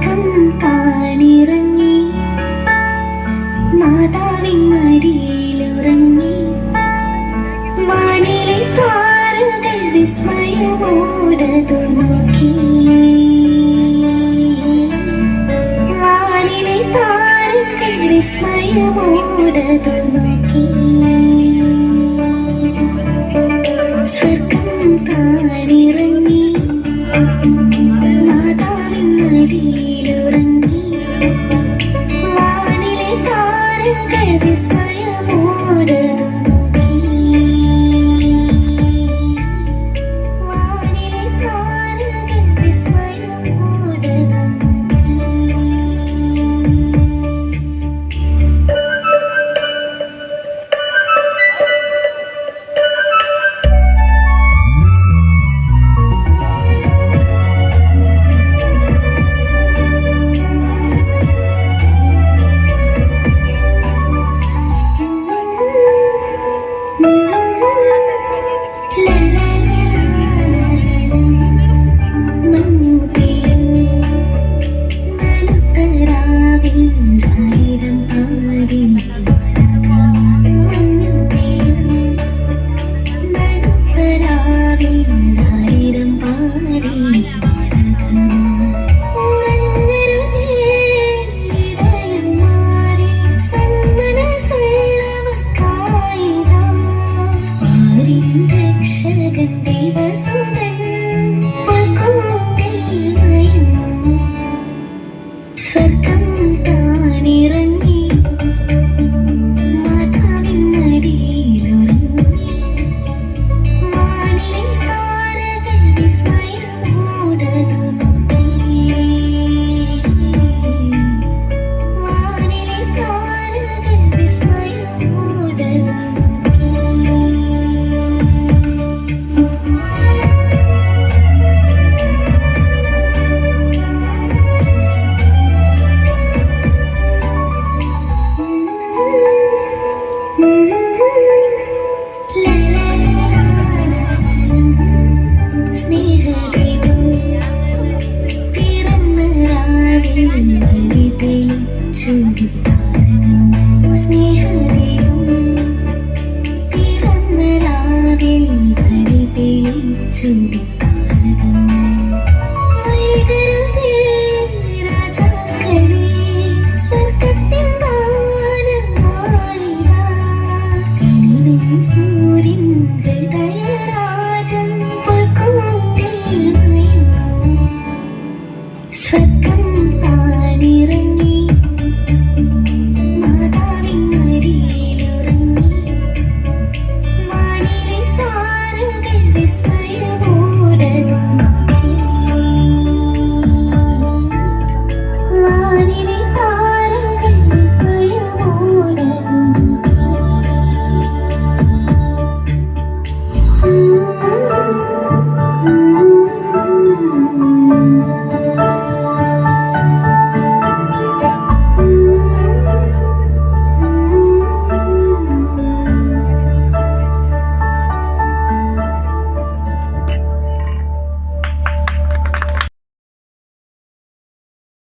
ഉറക്കം താനിറങ്ങി. മാതാവിൻ മടിയിലുറങ്ങി വാനിലെ താരകൾ വിസ്മയമോടതു നോക്കി. വാനിലെ താരകൾ വിസ്മയമോടതു നോക്കി. Thank you. Snehadi.